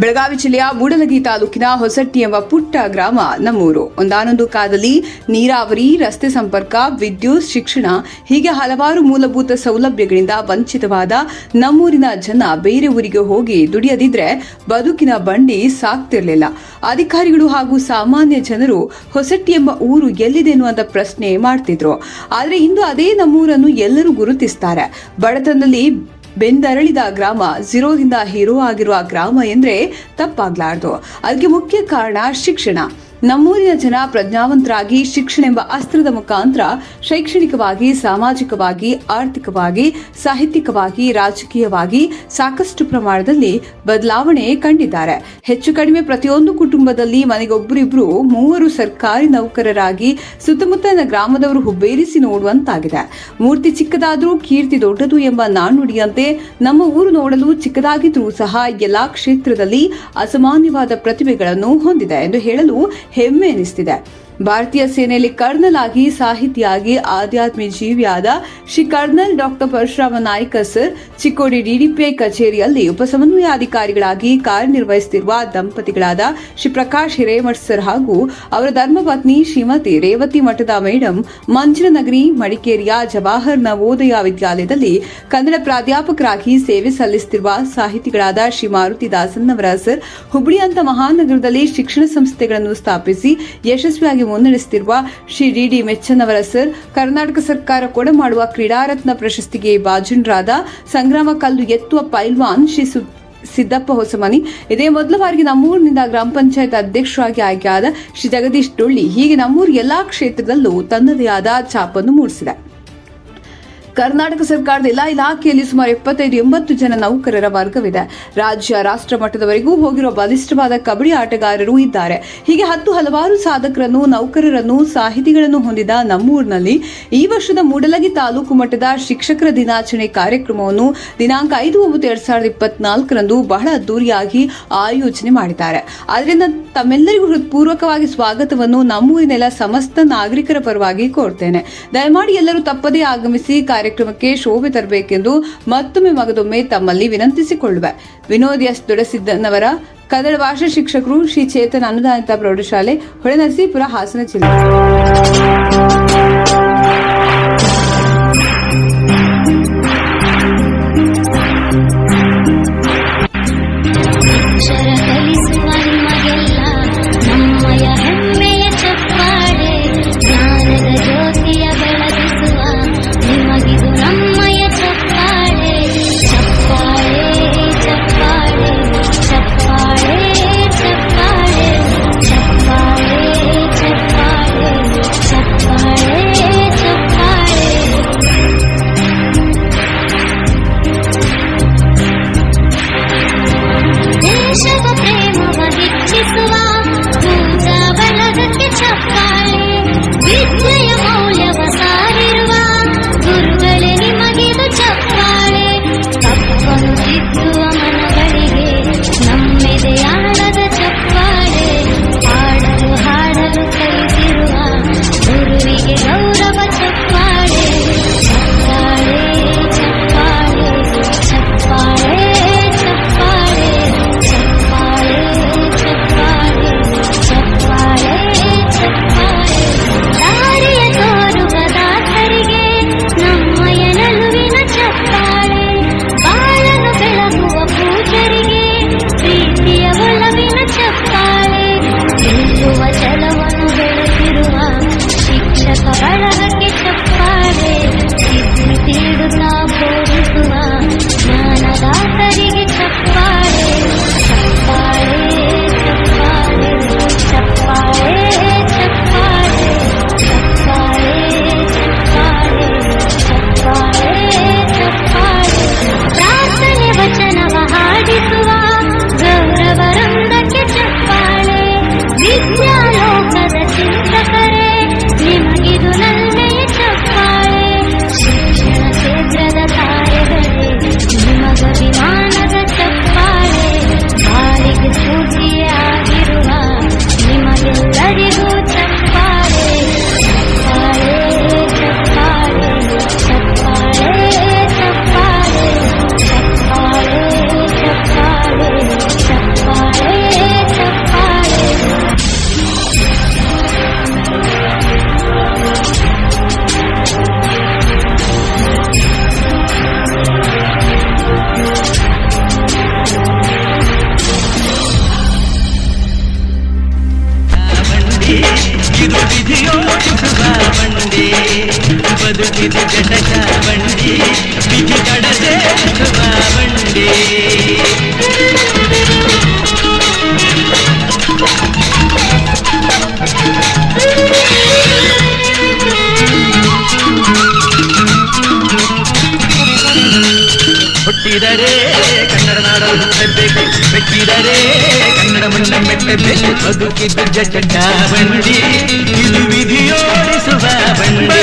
ಬೆಳಗಾವಿ ಜಿಲ್ಲೆಯ ಮೂಡಲಗಿ ತಾಲೂಕಿನ ಹೊಸಟ್ಟಿ ಎಂಬ ಪುಟ್ಟ ಗ್ರಾಮ ನಮ್ಮೂರು. ಒಂದಾನೊಂದು ಕಾಲದಲ್ಲಿ ನೀರಾವರಿ, ರಸ್ತೆ ಸಂಪರ್ಕ, ವಿದ್ಯುತ್, ಶಿಕ್ಷಣ ಹೀಗೆ ಹಲವಾರು ಮೂಲಭೂತ ಸೌಲಭ್ಯಗಳಿಂದ ವಂಚಿತವಾದ ನಮ್ಮೂರಿನ ಜನ ಬೇರೆ ಊರಿಗೆ ಹೋಗಿ ದುಡಿಯದಿದ್ರೆ ಬದುಕಿನ ಬಂಡಿ ಸಾಕ್ತಿರಲಿಲ್ಲ. ಅಧಿಕಾರಿಗಳು ಹಾಗೂ ಸಾಮಾನ್ಯ ಜನರು ಹೊಸಟ್ಟಿ ಎಂಬ ಊರು ಎಲ್ಲಿದೆ ಎನ್ನುವಂತ ಪ್ರಶ್ನೆ ಮಾಡ್ತಿದ್ರು. ಆದರೆ ಇಂದು ಅದೇ ನಮ್ಮೂರನ್ನು ಎಲ್ಲರೂ ಗುರುತಿಸ್ತಾರೆ. ಬಡತನದಲ್ಲಿ ಬೆಂದರಳಿದ ಗ್ರಾಮ ಝೀರೋದಿಂದ ಹೀರೋ ಆಗಿರುವ ಗ್ರಾಮ ಎಂದ್ರೆ ತಪ್ಪಾಗ್ಲಾರ್ದು. ಅದಕ್ಕೆ ಮುಖ್ಯ ಕಾರಣ ಶಿಕ್ಷಣ. ನಮ್ಮೂರಿನ ಜನ ಪ್ರಜ್ಞಾವಂತರಾಗಿ ಶಿಕ್ಷಣ ಎಂಬ ಅಸ್ತ್ರದ ಮುಖಾಂತರ ಶೈಕ್ಷಣಿಕವಾಗಿ, ಸಾಮಾಜಿಕವಾಗಿ, ಆರ್ಥಿಕವಾಗಿ, ಸಾಹಿತ್ಯಿಕವಾಗಿ, ರಾಜಕೀಯವಾಗಿ ಸಾಕಷ್ಟು ಪ್ರಮಾಣದಲ್ಲಿ ಬದಲಾವಣೆ ಕಂಡಿದ್ದಾರೆ. ಹೆಚ್ಚು ಕಡಿಮೆ ಪ್ರತಿಯೊಂದು ಕುಟುಂಬದಲ್ಲಿ ಮನೆಗೊಬ್ಬರಿಬ್ಬರು ಮೂವರು ಸರ್ಕಾರಿ ನೌಕರರಾಗಿ ಸುತ್ತಮುತ್ತಲಿನ ಗ್ರಾಮದವರು ಹುಬ್ಬೇರಿಸಿ ನೋಡುವಂತಾಗಿದೆ. ಮೂರ್ತಿ ಚಿಕ್ಕದಾದರೂ ಕೀರ್ತಿ ದೊಡ್ಡದು ಎಂಬ ನಾಣ್ಣುಡಿಯಂತೆ ನಮ್ಮ ಊರು ನೋಡಲು ಚಿಕ್ಕದಾಗಿದ್ದರೂ ಸಹ ಎಲ್ಲಾ ಕ್ಷೇತ್ರದಲ್ಲಿ ಅಸಾಮಾನ್ಯವಾದ ಪ್ರತಿಭೆಗಳನ್ನು ಹೊಂದಿದೆ ಎಂದು ಹೇಳಲು ಹೆಮ್ಮೆ ಎನಿಸ್ತಿದೆ. ಭಾರತೀಯ ಸೇನೆಯಲ್ಲಿ ಕರ್ನಲ್ ಆಗಿ ಸಾಹಿತಿಯಾಗಿ ಆಧ್ಯಾತ್ಮಿ ಜೀವಿಯಾದ Shri colonel doctor Parashurama Naik sir, Chikkodi DDPI ಕಚೇರಿಯಲ್ಲಿ ಉಪಸಮನ್ವಯಾಧಿಕಾರಿಗಳಾಗಿ ಕಾರ್ಯನಿರ್ವಹಿಸುತ್ತಿರುವ ದಂಪತಿಗಳಾದ ಶ್ರೀ ಪ್ರಕಾಶ್ ಹಿರೇಮಠ ಸರ್ ಹಾಗೂ ಅವರ ಧರ್ಮಪತ್ನಿ ಶ್ರೀಮತಿ ರೇವತಿ ಮಠದ ಮೇಡಂ ಮಂಜನನಗರಿ ಮಡಿಕೇರಿಯ ಜವಾಹರ್ ನವೋದಯ ವಿದ್ಯಾಲಯದಲ್ಲಿ ಕನ್ನಡ ಪ್ರಾಧ್ಯಾಪಕರಾಗಿ ಸೇವೆ ಸಲ್ಲಿಸುತ್ತಿರುವ ಸಾಹಿತಿಗಳಾದ ಶ್ರೀ ಮಾರುತಿ ದಾಸನ್ನವರ ಸರ್ ಹುಬ್ಬಳ್ಳಿಯಂತ ಮಹಾನಗರದಲ್ಲಿ ಶಿಕ್ಷಣ ಸಂಸ್ಥೆಗಳನ್ನು ಸ್ಥಾಪಿಸಿ ಯಶಸ್ವಿಯಾಗಿ ಮುನ್ನಡೆಸುತ್ತಿರುವ Shri D D Mecchanavar sir. Karnataka ಸರ್ಕಾರ ಕೊಡಮಾಡುವ ಕ್ರೀಡಾರತ್ನ ಪ್ರಶಸ್ತಿಗೆ ಭಾಜನರಾದ ಸಂಗ್ರಾಮ ಕಲ್ಲು ಎತ್ತುವ ಪೈಲ್ವಾನ್ ಶ್ರೀ ಸಿದ್ದಪ್ಪ ಹೊಸಮನಿ, ಇದೇ ಮೊದಲ ಬಾರಿಗೆ ನಮ್ಮೂರಿನಿಂದ ಗ್ರಾಮ ಪಂಚಾಯತ್ ಅಧ್ಯಕ್ಷರಾಗಿ ಆಯ್ಕೆಯಾದ ಶ್ರೀ ಜಗದೀಶ್ ಡೊಳ್ಳಿ ಹೀಗೆ ನಮ್ಮೂರು ಎಲ್ಲಾ ಕ್ಷೇತ್ರದಲ್ಲೂ ತನ್ನದೇ ಆದ ಛಾಪನ್ನು ಮೂಡಿಸಿದೆ. ಕರ್ನಾಟಕ ಸರ್ಕಾರದ ಎಲ್ಲಾ ಇಲಾಖೆಯಲ್ಲಿ ಸುಮಾರು ಎಪ್ಪತ್ತೈದು, ಎಂಬತ್ತು ಜನ ನೌಕರರ ವರ್ಗವಿದೆ. ರಾಜ್ಯ ರಾಷ್ಟ್ರ ಮಟ್ಟದವರೆಗೂ ಹೋಗಿರುವ ಬಲಿಷ್ಠವಾದ ಕಬಡ್ಡಿ ಆಟಗಾರರು ಇದ್ದಾರೆ. ಹೀಗೆ ಹತ್ತು ಹಲವಾರು ಸಾಧಕರನ್ನು, ನೌಕರರನ್ನು, ಸಾಹಿತಿಗಳನ್ನು ಹೊಂದಿದ ನಮ್ಮೂರಿನಲ್ಲಿ ಈ ವರ್ಷದ ಮೂಡಲಗಿ ತಾಲೂಕು ಮಟ್ಟದ ಶಿಕ್ಷಕರ ದಿನಾಚರಣೆ ಕಾರ್ಯಕ್ರಮವನ್ನು ದಿನಾಂಕ ಐದು ಒಂಬತ್ತು ಎರಡ್ ಸಾವಿರದ ಇಪ್ಪತ್ನಾಲ್ಕರಂದು ಬಹಳ ಅದ್ದೂರಿಯಾಗಿ ಆಯೋಜನೆ ಮಾಡಿದ್ದಾರೆ. ಅದರಿಂದ ತಮ್ಮೆಲ್ಲರಿಗೂ ಹೃತ್ಪೂರ್ವಕವಾಗಿ ಸ್ವಾಗತವನ್ನು ನಮ್ಮೂರಿನೆಲ್ಲ ಸಮಸ್ತ ನಾಗರಿಕರ ಪರವಾಗಿ ಕೋರ್ತೇನೆ. ದಯಮಾಡಿ ಎಲ್ಲರೂ ತಪ್ಪದೇ ಆಗಮಿಸಿ ಕಾರ್ಯಕ್ರಮಕ್ಕೆ ಶೋಭೆ ತರಬೇಕೆಂದು ಮತ್ತೊಮ್ಮೆ ಮಗದೊಮ್ಮೆ ತಮ್ಮಲ್ಲಿ ವಿನಂತಿಸಿಕೊಳ್ಳುವೆ. ವಿನೋದ್ ಎಸ್. ದೊಡಸಿದ್ದನವರ ಕನ್ನಡ ಭಾಷಾ ಶಿಕ್ಷಕರು ಶ್ರೀ ಚೇತನ್ ಅನುದಾನಿತ ಪ್ರೌಢಶಾಲೆ ಹೊಳೆನರಸೀಪುರ ಹಾಸನ ಜಿಲ್ಲೆ. ವಿಧಿಯೋಡುಕುವಂಡಿ ಬದುಕಿದ ಜಟಕ ಬಂಡಿ ವಿಧಿ ಕಡದೆ ಸುಖವಾವಂಡಿ ಮೆಚ್ಚಿದರೆ ಕನ್ನಡ ನಾಡಲು ಮೆಚ್ಚಬೇಕು ಕನ್ನಡ ಮಣ್ಣ ಮೆಚ್ಚಬೇಕು ಬದುಕಿದ್ದು ಜಡ್ಡ ಇದು ವಿಧಿಯೋಡಿಸುವ ಬಂಡಿ